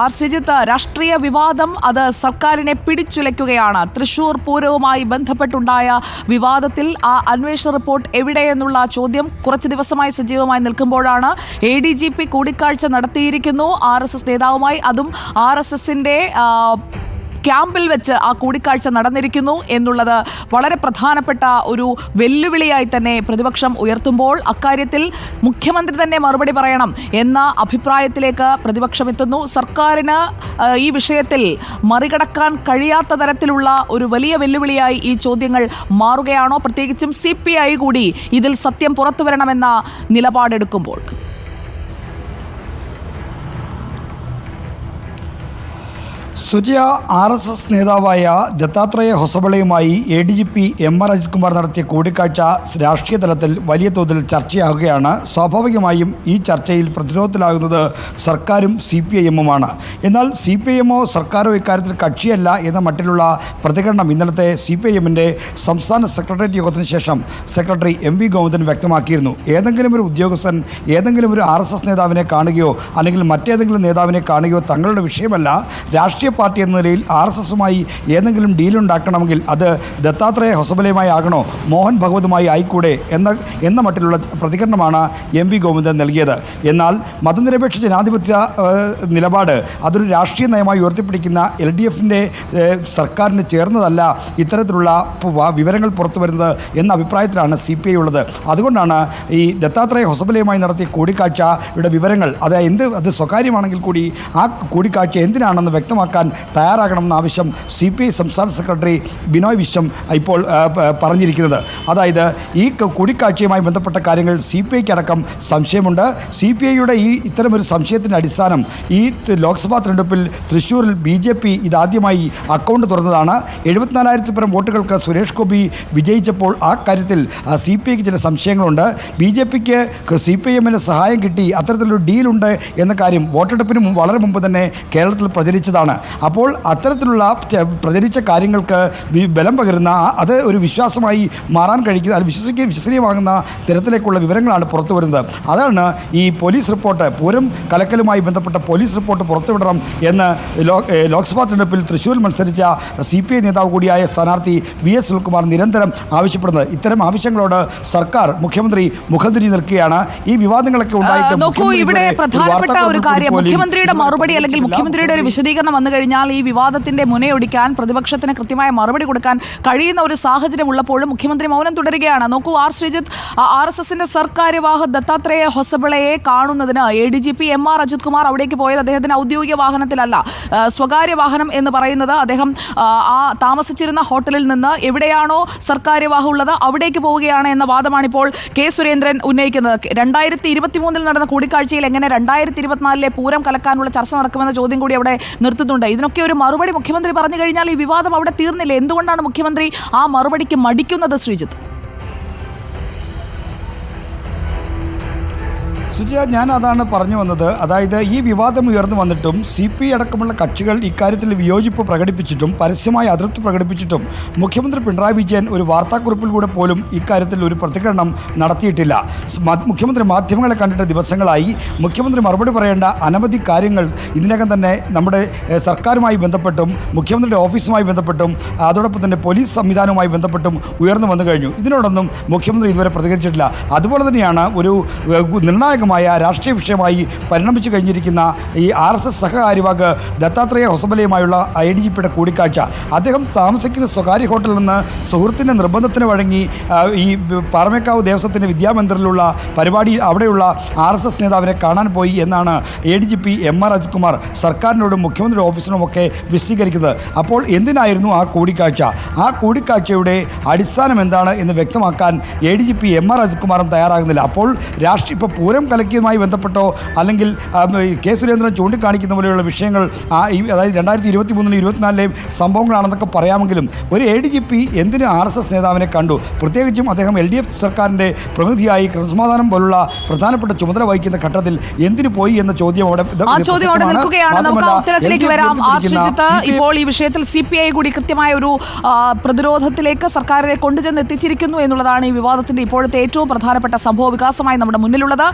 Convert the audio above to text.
R Sreejith രാഷ്ട്രീയ വിവാദം അത് സർക്കാരിനെ പിടിച്ചുലയ്ക്കുകയാണ്. തൃശൂർ പൂരവുമായി ബന്ധപ്പെട്ടുണ്ടായ വിവാദത്തിൽ ആ അന്വേഷണ റിപ്പോർട്ട് എവിടെയെന്നുള്ള ചോദ്യം കുറച്ച് ദിവസമായി സജീവമായി നിൽക്കുമ്പോഴാണ് എ ഡി ജി പി കൂടിക്കാഴ്ച നടത്തിയിരിക്കുന്നു. ആർ എസ് എസ് നേതാവുമായി അതും ആർ എസ് എസിന്റെ ക്യാമ്പിൽ വെച്ച് ആ കൂടിക്കാഴ്ച നടന്നിരിക്കുന്നു എന്നുള്ളത് വളരെ പ്രധാനപ്പെട്ട ഒരു വെല്ലുവിളിയായി തന്നെ പ്രതിപക്ഷം ഉയർത്തുമ്പോൾ അക്കാര്യത്തിൽ മുഖ്യമന്ത്രി തന്നെ മറുപടി പറയണം എന്ന അഭിപ്രായത്തിലേക്ക് പ്രതിപക്ഷം എത്തുന്നു. സർക്കാരിന് ഈ വിഷയത്തിൽ മറികടക്കാൻ കഴിയാത്ത തരത്തിലുള്ള ഒരു വലിയ വെല്ലുവിളിയായി ഈ ചോദ്യങ്ങൾ മാറുകയാണോ? പ്രത്യേകിച്ചും സി കൂടി ഇതിൽ സത്യം പുറത്തുവരണമെന്ന നിലപാടെടുക്കുമ്പോൾ. സുജയ ആർ എസ് എസ് നേതാവായ Dattatreya ഹൊസബളയുമായി A D G P M R Ajith Kumar നടത്തിയ കൂടിക്കാഴ്ച രാഷ്ട്രീയ തലത്തിൽ വലിയ തോതിൽ ചർച്ചയാകുകയാണ്. സ്വാഭാവികമായും ഈ ചർച്ചയിൽ പ്രതിരോധത്തിലാകുന്നത് സർക്കാരും സി പി ഐ എമ്മുമാണ്. എന്നാൽ സി പി ഐ എമ്മോ സർക്കാരോ ഇക്കാര്യത്തിൽ കക്ഷിയല്ല എന്ന മട്ടിലുള്ള പ്രതികരണം ഇന്നലത്തെ സി പി ഐ എമ്മിന്റെ സംസ്ഥാന സെക്രട്ടേറിയറ്റ് യോഗത്തിന് ശേഷം സെക്രട്ടറി എം വി ഗോവിന്ദൻ വ്യക്തമാക്കിയിരുന്നു. ഏതെങ്കിലും ഒരു ഉദ്യോഗസ്ഥൻ ഏതെങ്കിലും ഒരു ആർ എസ് എസ് നേതാവിനെ കാണുകയോ അല്ലെങ്കിൽ മറ്റേതെങ്കിലും നേതാവിനെ കാണുകയോ തങ്ങളുടെ വിഷയമല്ല രാഷ്ട്രീയ പാർട്ടി എന്ന നിലയിൽ ആർ എസ് എസുമായി ഏതെങ്കിലും ഡീലുണ്ടാക്കണമെങ്കിൽ അത് ദത്താത്രേയ ഹൊസബലയുമായി ആകണോ? മോഹൻ ഭഗവതുമായി ആയിക്കൂടെ? എന്ന എന്ന മട്ടിലുള്ള പ്രതികരണമാണ് എം വി ഗോവിന്ദൻ നൽകിയത്. എന്നാൽ മതനിരപേക്ഷ ജനാധിപത്യ നിലപാട് അതൊരു രാഷ്ട്രീയ നയമായി ഉയർത്തിപ്പിടിക്കുന്ന എൽ ഡി എഫിന്റെ സർക്കാരിന് ചേർന്നതല്ല ഇത്തരത്തിലുള്ള വിവരങ്ങൾ പുറത്തു വരുന്നത് എന്ന അഭിപ്രായത്തിലാണ് സി പി ഐ ഉള്ളത്. അതുകൊണ്ടാണ് ഈ ദത്താത്രേയ ഹൊസബലയുമായി നടത്തിയ കൂടിക്കാഴ്ചയുടെ വിവരങ്ങൾ അത് എന്ത് അത് സ്വകാര്യമാണെങ്കിൽ കൂടി ആ കൂടിക്കാഴ്ച എന്തിനാണെന്ന് വ്യക്തമാക്കാൻ തയ്യാറാകണമെന്ന ആവശ്യം സി പി ഐ സംസ്ഥാന സെക്രട്ടറി ബിനോയ് വിശ്വം ഇപ്പോൾ പറഞ്ഞിരിക്കുന്നത്. അതായത് ഈ കൂടിക്കാഴ്ചയുമായി ബന്ധപ്പെട്ട കാര്യങ്ങൾ സി പി ഐക്ക് അടക്കം സംശയമുണ്ട്. സി പി ഐയുടെ ഈ ഇത്തരമൊരു സംശയത്തിന്റെ അടിസ്ഥാനം ഈ ലോക്സഭാ തെരഞ്ഞെടുപ്പിൽ തൃശ്ശൂരിൽ ബി ജെ പി ഇതാദ്യമായി അക്കൗണ്ട് തുറന്നതാണ്. എഴുപത്തിനാലായിരത്തിൽ പരം വോട്ടുകൾക്ക് സുരേഷ് ഗോപി വിജയിച്ചപ്പോൾ ആ കാര്യത്തിൽ സി പി ഐക്ക് ചില സംശയങ്ങളുണ്ട്. ബി ജെ പിക്ക് സി പി എമ്മിന് സഹായം കിട്ടി അത്തരത്തിലൊരു ഡീലുണ്ട് എന്ന കാര്യം വോട്ടെടുപ്പിന് വളരെ മുമ്പ് തന്നെ കേരളത്തിൽ പ്രചരിച്ചതാണ്. അപ്പോൾ അത്തരത്തിലുള്ള പ്രചരിച്ച കാര്യങ്ങൾക്ക് ബലം പകരുന്ന അത് ഒരു വിശ്വാസമായി മാറാൻ കഴിക്കുന്ന അത് വിശ്വസിക്കുകയും വിശ്വസനീയമാകുന്ന തരത്തിലേക്കുള്ള വിവരങ്ങളാണ് പുറത്തു വരുന്നത്. അതാണ് ഈ പോലീസ് റിപ്പോർട്ട് പൂരം കലക്കലുമായി ബന്ധപ്പെട്ട പോലീസ് റിപ്പോർട്ട് പുറത്തുവിടണം എന്ന് ലോക്സഭാ തെരഞ്ഞെടുപ്പിൽ തൃശ്ശൂരിൽ മത്സരിച്ച സി പി ഐ നേതാവ് കൂടിയായ സ്ഥാനാർത്ഥി വി എസ് സുനിൽകുമാർ നിരന്തരം ആവശ്യപ്പെടുന്നത്. ഇത്തരം ആവശ്യങ്ങളോട് സർക്കാർ മുഖ്യമന്ത്രി മുഖതിരി നിൽക്കുകയാണ്. ഈ വിവാദങ്ങളൊക്കെ ഉണ്ടായിട്ട് ഇവിടെ പ്രധാനപ്പെട്ട ഒരു കാര്യം. മുഖ്യമന്ത്രിയുടെ മറുപടി അല്ലെങ്കിൽ മുഖ്യമന്ത്രിയുടെ ഒരു വിശദീകരണം വന്നു കഴിഞ്ഞാൽ ഈ വിവാദത്തിന്റെ മുനയൊടിക്കാൻ പ്രതിപക്ഷത്തിന് കൃത്യമായ മറുപടി കൊടുക്കാൻ കഴിയുന്ന ഒരു സാഹചര്യം ഉള്ളപ്പോഴും മുഖ്യമന്ത്രി മൗനം തുടരുകയാണ്. നോക്കൂ ആർ. ശ്രീജിത്ത് ആർ എസ് എസിന്റെ സർക്കാര്യവാഹ ദത്താത്രേയ ഹൊസബിളയെ കാണുന്നതിന് A D G P M R Ajith Kumar അവിടേക്ക് പോയത് അദ്ദേഹത്തിന് ഔദ്യോഗിക വാഹനത്തിലല്ല. സ്വകാര്യ വാഹനം എന്ന് പറയുന്നത് അദ്ദേഹം ആ, ആ താമസിച്ചിരുന്ന ഹോട്ടലിൽ നിന്ന് എവിടെയാണോ സർക്കാര്യവാഹം ഉള്ളത് അവിടേക്ക് പോവുകയാണ് എന്ന വാദമാണ് ഇപ്പോൾ കെ. സുരേന്ദ്രൻ ഉന്നയിക്കുന്നത്. രണ്ടായിരത്തി ഇരുപത്തി മൂന്നിൽ നടന്ന കൂടിക്കാഴ്ചയിൽ എങ്ങനെ രണ്ടായിരത്തി ഇരുപത്തിനാലിലെ പൂരം കലക്കാനുള്ള ചർച്ച നടക്കുമെന്ന ചോദ്യം കൂടി അവിടെ നിർത്തുന്നുണ്ട്. ഇതിനൊക്കെ ഒരു മറുപടി മുഖ്യമന്ത്രി പറഞ്ഞു കഴിഞ്ഞാൽ ഈ വിവാദം അവിടെ തീർന്നില്ല? എന്തുകൊണ്ടാണ് മുഖ്യമന്ത്രി ആ മറുപടിക്ക് മടിക്കുന്നത് ശ്രീജിത്ത്? സുജയ ഞാൻ അതാണ് പറഞ്ഞു വന്നത്. അതായത് ഈ വിവാദം ഉയർന്നു വന്നിട്ടും സി പി അടക്കമുള്ള കക്ഷികൾ ഇക്കാര്യത്തിൽ വിയോജിപ്പ് പ്രകടിപ്പിച്ചിട്ടും പരസ്യമായി അതൃപ്തി പ്രകടിപ്പിച്ചിട്ടും മുഖ്യമന്ത്രി പിണറായി വിജയൻ ഒരു വാർത്താക്കുറിപ്പിലൂടെ പോലും ഇക്കാര്യത്തിൽ ഒരു പ്രതികരണം നടത്തിയിട്ടില്ല. മുഖ്യമന്ത്രി മാധ്യമങ്ങളെ കണ്ടിട്ട് ദിവസങ്ങളായി. മുഖ്യമന്ത്രി മറുപടി പറയേണ്ട അനവധി കാര്യങ്ങൾ ഇതിനകം തന്നെ നമ്മുടെ സർക്കാരുമായി ബന്ധപ്പെട്ടും മുഖ്യമന്ത്രിയുടെ ഓഫീസുമായി ബന്ധപ്പെട്ടും അതോടൊപ്പം തന്നെ പോലീസ് സംവിധാനവുമായി ബന്ധപ്പെട്ടും ഉയർന്നു വന്നു കഴിഞ്ഞു. ഇതിനോടൊന്നും മുഖ്യമന്ത്രി ഇതുവരെ പ്രതികരിച്ചിട്ടില്ല. അതുപോലെ തന്നെയാണ് ഒരു ഏഹ്, നിർണായകമായ രാഷ്ട്രീയ വിഷയമായി പരിണമിച്ചു കഴിഞ്ഞിരിക്കുന്ന ഈ ആർ എസ് എസ് സഹകാര്യവാക് ദത്താത്രേയ ഹൊസബലയുമായുള്ള ഐ ഡി ജി പിയുടെ കൂടിക്കാഴ്ച. അദ്ദേഹം താമസിക്കുന്ന സ്വകാര്യ ഹോട്ടലിൽ നിന്ന് സുഹൃത്തിന്റെ നിർബന്ധത്തിന് വഴങ്ങി ഈ പാറമേക്കാവ് ദേവസ്വത്തിന്റെ വിദ്യാമന്ദിറിലുള്ള പരിപാടി അവിടെയുള്ള ആർ എസ് എസ് നേതാവിനെ കാണാൻ പോയി എന്നാണ് A D G P M R Ajithkumar സർക്കാരിനോടും മുഖ്യമന്ത്രിയുടെ ഓഫീസിനുമൊക്കെ വിശദീകരിക്കുന്നത്. അപ്പോൾ എന്തിനായിരുന്നു ആ കൂടിക്കാഴ്ച? ആ കൂടിക്കാഴ്ചയുടെ അടിസ്ഥാനം എന്താണ് എന്ന് വ്യക്തമാക്കാൻ A D G P M R അജിത്കുമാറും തയ്യാറാകുന്നില്ല. അപ്പോൾ രാഷ്ട്രീയ ഇപ്പോൾ പൂരം കലക്കിയുമായി ബന്ധപ്പെട്ടോ അല്ലെങ്കിൽ കെ സുരേന്ദ്രൻ ചൂണ്ടിക്കാണിക്കുന്ന പോലെയുള്ള വിഷയങ്ങൾ ആ അതായത് രണ്ടായിരത്തി ഇരുപത്തി മൂന്നിലും ഇരുപത്തിനാലിലെയും സംഭവങ്ങളാണെന്നൊക്കെ പറയാമെങ്കിലും ഒരു എ ഡി ജി പി എന്തിന് ആർ എസ് എസ് നേതാവിനെ കണ്ടു? പ്രത്യേകിച്ചും അദ്ദേഹം എൽ ഡി എഫ് സർക്കാരിന്റെ പ്രതിനിധിയായി ക്രമസമാധാനം പോലുള്ള പ്രധാനപ്പെട്ട ചുമതല വഹിക്കുന്ന ഘട്ടത്തിൽ എന്തിനു പോയി എന്ന ചോദ്യം അവിടെ ഇപ്പോൾ ഈ വിഷയത്തിൽ സി പി ഐ കൂടി കൃത്യമായ ഒരു പ്രതിരോധത്തിലേക്ക് സർക്കാരിനെ കൊണ്ടുചെന്ന് എത്തിച്ചിരിക്കുന്നു എന്നുള്ളതാണ് ഈ വിവാദത്തിന്റെ ഇപ്പോഴത്തെ ഏറ്റവും പ്രധാനപ്പെട്ട സംഭവ വികാസമായി നമ്മുടെ മുന്നിലുള്ളത്.